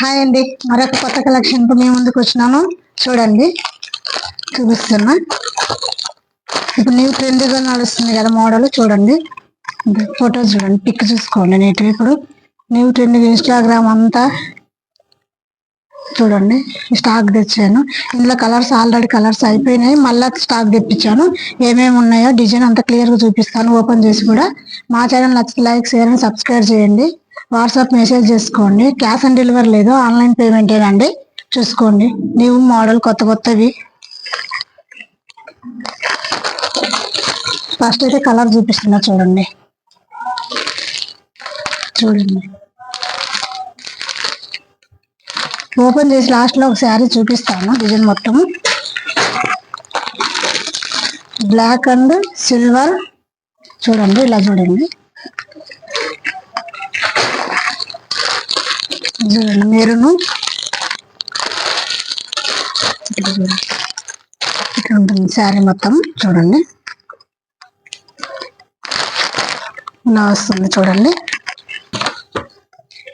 Hi అండి. మరొక కొత్త కలెక్షన్ మేము ముందుకు వచ్చినాము చూడండి. చూపిస్తున్నా. ఇప్పుడు న్యూ ట్రెండ్గా నడుస్తుంది కదా మోడల్ చూడండి. ఫోటో చూడండి. పిక్ చూసుకోండి నేటి ఇప్పుడు. న్యూ ట్రెండ్ ఇన్స్టాగ్రామ్ అంతా చూడండి. స్టాక్ తెచ్చాను. ఇందులో కలర్స్ ఆల్రెడీ కలర్స్ అయిపోయినాయి. మళ్ళీ స్టాక్ తెప్పించాను. ఏమేమి ఉన్నాయో డిజైన్ అంతా క్లియర్గా చూపిస్తాను. ఓపెన్ చేసి కూడా. మా ఛానల్ నచ్చితే లైక్ షేర్ అండ్ సబ్స్క్రైబ్ చేయండి. వాట్సాప్ మెసేజ్ చేసుకోండి. క్యాష్ ఆన్ డెలివరీ లేదు. ఆన్లైన్ పేమెంట్ అండి చూసుకోండి. న్యూ మోడల్ కొత్త కొత్తవి. ఫస్ట్ అయితే కలర్ చూపిస్తున్నా చూడండి. చూడండి. ఓపెన్ చేసి లాస్ట్లో ఒక శారీ చూపిస్తాను. డిజైన్ మొత్తం. Black and silver. చూడండి ఇలా చూడండి. మెరును ఇక్కడ చూడండి ఉంటుంది శారీ మొత్తం చూడండి. ఇలా వస్తుంది చూడండి.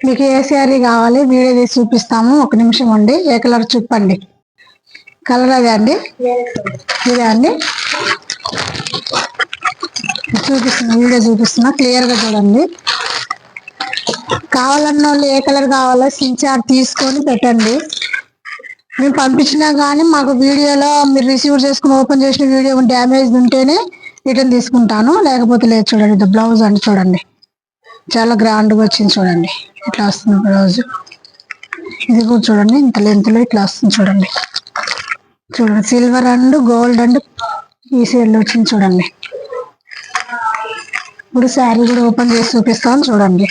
మీకు ఏ శారీ కావాలి వీడియో తీసి చూపిస్తాము. ఒక నిమిషం అండి ఏ కలర్ చూపండి. కలర్ అదే అండి? ఇదే అండి? చూపిస్తున్నా వీడియో చూపిస్తున్నా క్లియర్గా చూడండి. కావాలన్న వాళ్ళు ఏ కలర్ కావాలో సించార్ తీసుకొని పెట్టండి. మేము పంపించినా కానీ మాకు వీడియోలో మీరు రిసీవ్ చేసుకుని ఓపెన్ చేసిన వీడియో డ్యామేజ్ ఉంటేనే రిటర్న్ తీసుకుంటాను. లేకపోతే లేదు చూడండి బ్లౌజ్ అండి చూడండి. చాలా గ్రాండ్గా వచ్చింది చూడండి. ఇట్లా వస్తుంది బ్లౌజ్. ఇది కూడా చూడండి ఇంత లెంత్లో ఇట్లా వస్తుంది చూడండి. చూడండి సిల్వర్ అండ్ గోల్డ్ అండ్ ఈ సైడ్లో వచ్చింది చూడండి. ఇప్పుడు శారీ కూడా ఓపెన్ చేసి చూపిస్తాను చూడండి.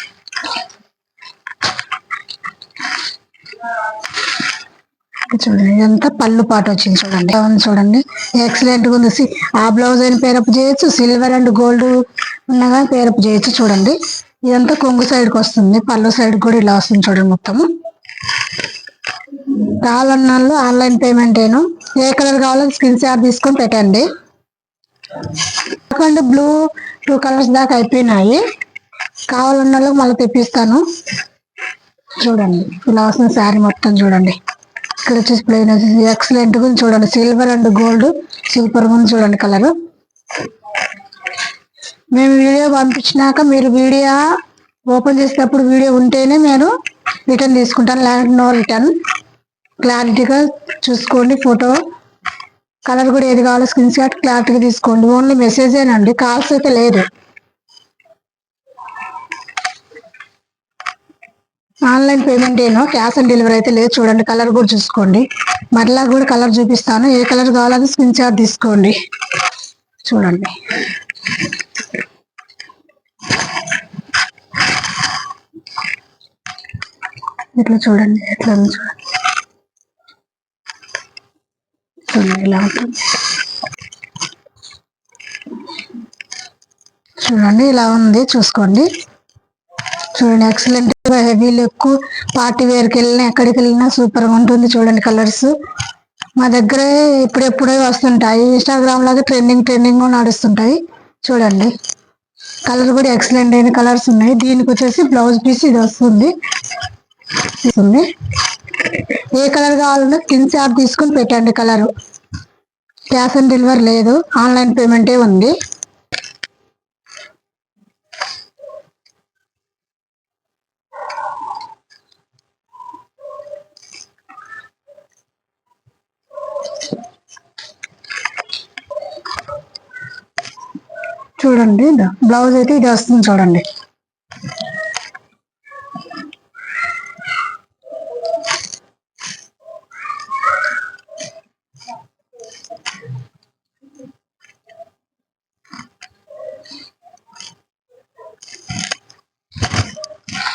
చూడండి. ఇదంతా పళ్ళు పాట వచ్చింది చూడండి. అవును చూడండి. ఎక్సలెంట్గా ఉంది. ఆ బ్లౌజ్ అయిన పేరప్ చేయొచ్చు సిల్వర్ అండ్ గోల్డ్ ఉన్నగా పేరప్ చేయొచ్చు చూడండి. ఇదంతా కొంగు సైడ్కి వస్తుంది. పళ్ళు సైడ్ కూడా ఇలా వస్తుంది చూడండి మొత్తము. కావాలన్న వాళ్ళు ఆన్లైన్ పేమెంట్ ఏను. ఏ కలర్ కావాలో స్క్రీన్ షాట్ తీసుకొని పెట్టండి. బ్లూ టూ కలర్స్ దాకా అయిపోయినాయి. కావాలన్న వాళ్ళకి మళ్ళీ తెప్పిస్తాను. చూడండి. ఇలా వస్తుంది శారీ మొత్తం చూడండి. ఇక్కడ వచ్చేసి ప్లెయిన్ వచ్చేసి ఎక్సలెంట్గా చూడండి. సిల్వర్ అండ్ గోల్డ్ సూపర్గా చూడండి కలర్ మేము వీడియో పంపించినాక మీరు వీడియో ఓపెన్ చేసేటప్పుడు వీడియో ఉంటేనే నేను రిటర్న్ తీసుకుంటాను. లేదంటే నో రిటర్న్ క్లారిటీగా చూసుకోండి ఫోటో కలర్ కూడా ఏది కావాలో స్క్రీన్ షాట్ క్లారిటీగా తీసుకోండి. ఓన్లీ మెసేజేనండి కాల్స్ అయితే లేదు. ఆన్లైన్ పేమెంట్ ఏనో క్యాష్ ఆన్ డెలివరీ అయితే లేదు చూడండి కలర్ కూడా చూసుకోండి. మరలా కూడా కలర్ చూపిస్తాను ఏ కలర్ కావాలని స్క్రీన్ షాట్ తీసుకోండి. చూడండి. ఇట్లా చూడండి ఎట్లా ఉంది చూడండి. చూడండి ఇలా ఉంటుంది. చూడండి ఇలా ఉంది చూసుకోండి. చూడండి. ఎక్సలెంట్ హెవీ లుక్ పార్టీ వేర్కి వెళ్ళినా ఎక్కడికి వెళ్ళినా సూపర్గా ఉంటుంది చూడండి కలర్స్ మా దగ్గర ఇప్పుడెప్పుడే వస్తుంటాయి. ఇన్స్టాగ్రామ్ లాగా ట్రెండింగ్ ట్రెండింగ్ నడుస్తుంటాయి. చూడండి. కలర్ కూడా ఎక్సలెంట్ అయిన కలర్స్ ఉన్నాయి. దీనికి వచ్చేసి బ్లౌజ్ పీస్ ఇది వస్తుంది. వస్తుంది. ఏ కలర్ కావాలన్నా కింద షాప్ తీసుకొని పెట్టండి కలరు క్యాష్ ఆన్ డెలివరీ లేదు. ఆన్లైన్ పేమెంటే ఉంది. చూడండి. బ్లౌజ్ అయితే ఇది వస్తుంది చూడండి.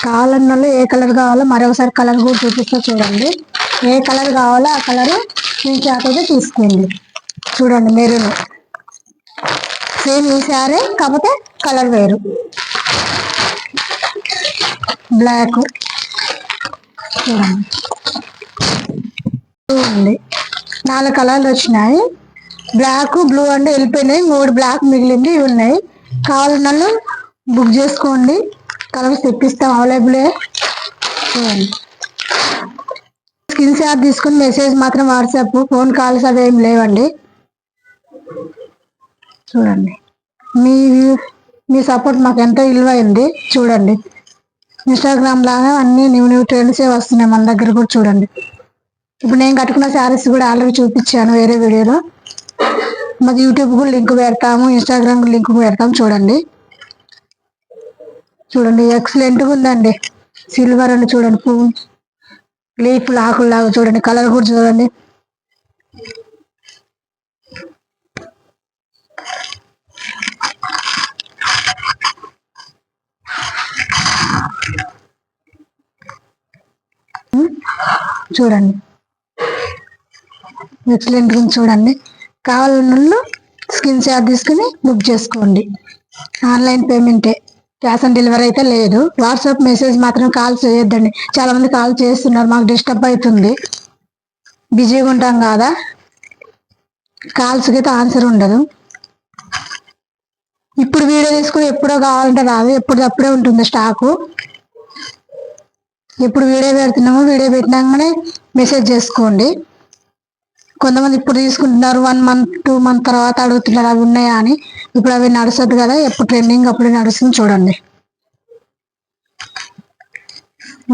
కావాలన్నలో ఏ కలర్ కావాలో మరొకసారి కలర్ కూడా చూపిస్తా చూడండి. ఏ కలర్ కావాలో ఆ కలర్ స్క్రీన్ చేత తీసుకోండి చూడండి మెరూన్. సేమ్ ఈ శారీ కాకపోతే కలర్ వేరు. బ్లాక్. చూడండి. ఉంది. నాలుగు కలర్లు వచ్చినాయి. బ్లాక్ బ్లూ అంటే వెళ్ళిపోయినాయి. మూడు బ్లాక్ మిగిలింది ఇవి ఉన్నాయి. కావాలన్నా బుక్ చేసుకోండి. కలర్స్ తెప్పిస్తాం అవైలబులే చూడండి. స్క్రీన్ షాట్ తీసుకుని మెసేజ్ మాత్రం వాట్సాప్ ఫోన్ కాల్స్ అవి ఏం లేవండి. చూడండి. మీ మీ సపోర్ట్ మాకు ఎంతో విలువైంది. చూడండి. ఇన్స్టాగ్రామ్ లాగా అన్ని న్యూ న్యూ ట్రెండ్సే వస్తున్నాయి మన దగ్గర కూడా చూడండి. ఇప్పుడు నేను కట్టుకున్న శారీస్ కూడా ఆల్రెడీ చూపించాను వేరే వీడియోలో. మాకు యూట్యూబ్ కూడా లింక్ పెడతాము ఇన్స్టాగ్రామ్ లింక్ పెడతాము చూడండి. చూడండి ఎక్సలెంట్గా ఉందండి. సిల్వర్ అని చూడండి పువ్వు. లీఫ్ ఆకులు లాగా చూడండి. కలర్ కూడా చూడండి. చూడండి. ఎక్సలెంట్ గురించి చూడండి. కావాలన్న స్క్రీన్ షాట్ తీసుకుని బుక్ చేసుకోండి. ఆన్లైన్ పేమెంటే క్యాష్ ఆన్ డెలివరీ అయితే లేదు. వాట్సాప్ మెసేజ్ మాత్రం కాల్ చేయొద్దండి. చాలా మంది కాల్ చేస్తున్నారు. మాకు డిస్టర్బ్ అవుతుంది. బిజీగా ఉంటాం కదా. కాల్స్కి అయితే ఆన్సర్ ఉండదు. ఇప్పుడు వీడియో తీసుకుని ఎప్పుడో కావాలంటే రాదు. ఎప్పుడు అప్పుడే ఉంటుంది స్టాకు ఎప్పుడు వీడియో పెడుతున్నామో వీడియో పెట్టినాకనే మెసేజ్ చేసుకోండి. కొంతమంది ఇప్పుడు తీసుకుంటున్నారు వన్ మంత్ టూ మంత్ తర్వాత అడుగుతున్నారు అవి ఉన్నాయా అని. ఇప్పుడు అవి నడుస్తుంది కదా ఎప్పుడు ట్రెండింగ్ అప్పుడు నడుస్తుంది చూడండి.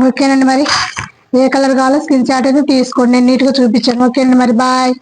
ఓకేనండి మరి? ఏ కలర్ కావాలో స్క్రీన్ షాట్ అయితే తీసుకోండి నేను నీట్గా చూపించాను. ఓకే అండి మరి బాయ్